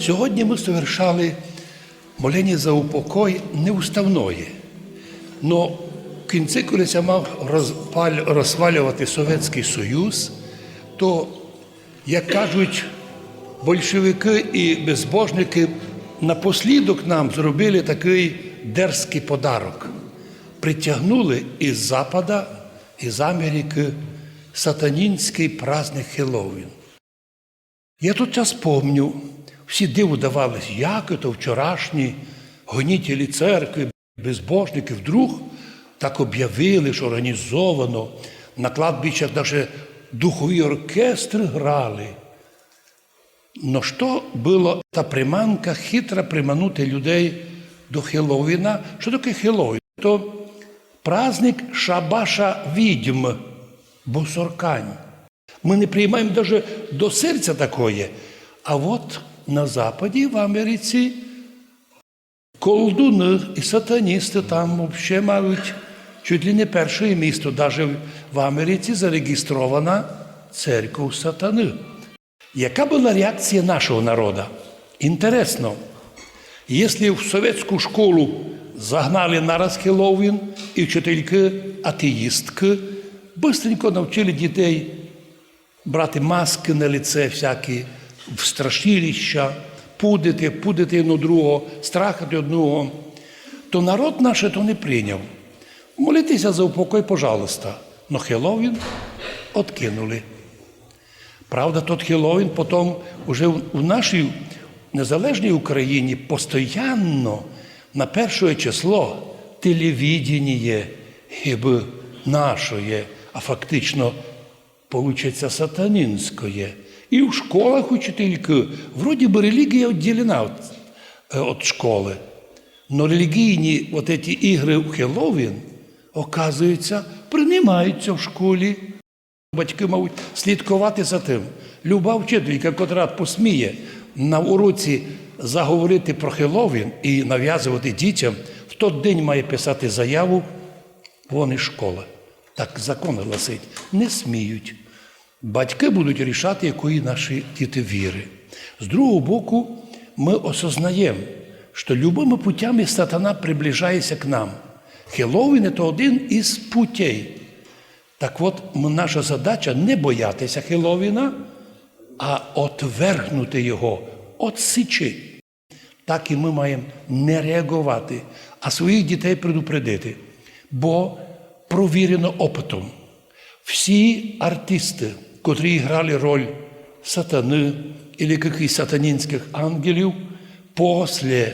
Сьогодні ми совершали молення за упокой неуставної. Но в кінці, коли я мав розпаль, розвалювати Совєтський Союз, то, як кажуть, большевики і безбожники напослідок нам зробили такий дерзкий подарок. Притягнули із Запада, із Америки сатанінський праздник Хеллоуін. Я тут час помню, всі диву давались, як то вчорашні гонітелі церкви, безбожники вдруг так об'явили, що організовано на кладбищах навіть духові оркестри грали. Но що було та приманка хитра приманути людей до Хеллоуіна? Що таке Хеллоуін? То праздник Шабаша відьм, бусоркань. Ми не приймаємо навіть до серця такое. А от на Западі, в Америці, колдуни і сатаністи там взагалі мають чуть ли не перше місто, навіть в Америці зареєстрована церква сатани. Яка була реакція нашого народу? Інтересно. Якщо в совєтську школу загнали нараз Хеллоуін, і вчительки атеїстки бистренько навчили дітей брати маски на лице всякі, страшилища, пудити, пудити одного другого, страхати одного, то народ наш то не прийняв. Молитися за упокой, пожалуйста. Но Хеллоуін откинули. Правда, тот Хеллоуін потім уже в нашій незалежній Україні постоянно на перше число телевідення нашої, а фактично получиться сатанинське. І в школах учительки, вроді би релігія відділена від, е, від школи. Но релігійні от ці ігри в Хеллоуін, оказується, приймаються в школі. Батьки, мабуть, слідкувати за тим. Люба вчителька, котра посміє на уроці заговорити про Хеллоуін і нав'язувати дітям, в той день має писати заяву, вони школа. Так закон гласить. Не сміють. Батьки будуть рішати, якої наші діти віри. З другого боку, ми осознаємо, що любими путями сатана приближається к нам. Хеллоуін – це один із путей. Так от наша задача не боятися Хеллоуіна, а отвергнути його, отсичи. Так і ми маємо не реагувати, а своїх дітей предупредити. Бо провірено опитом. Всі артисти, котрі грали роль сатани или якихось сатанінських ангелів, після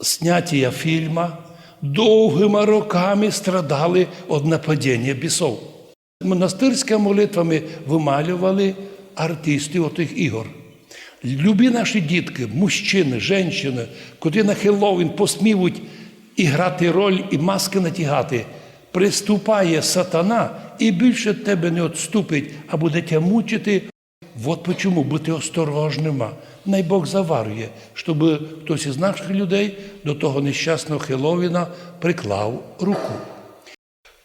зняття фільму довгими роками страдали від нападіння бісов. Монастирськими молитвами вималювали артистів отих ігор. Любі наші дітки, мужчини, жінки, котрі на Хеллоуін посмівуть і грати роль, і маски натягати, приступає сатана і більше тебе не відступить, а буде тя мучити. От чому бути осторожними. Най Бог заварює, щоб хтось із наших людей до того нещасного Хеллоуіна приклав руку.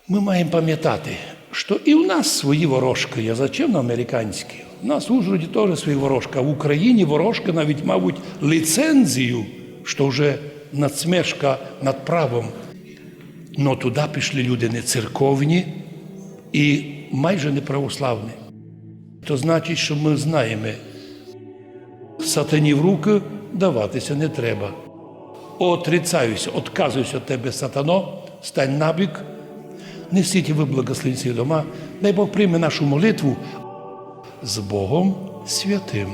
Ми маємо пам'ятати, що і в нас свої ворожки є. Зачем нам американські? У нас в Ужгороді теж свої ворожки, а в Україні ворожки навіть, мабуть, ліцензію, що вже надсмешка над правом. Но туди пішли люди не церковні і майже не православні. То значить, що ми знаємо, сатані в руки даватися не треба. Отрицаюся, отказуюся від тебе, сатано, стань набік, несіть ви благословенці дома, дай Бог прийме нашу молитву з Богом святим.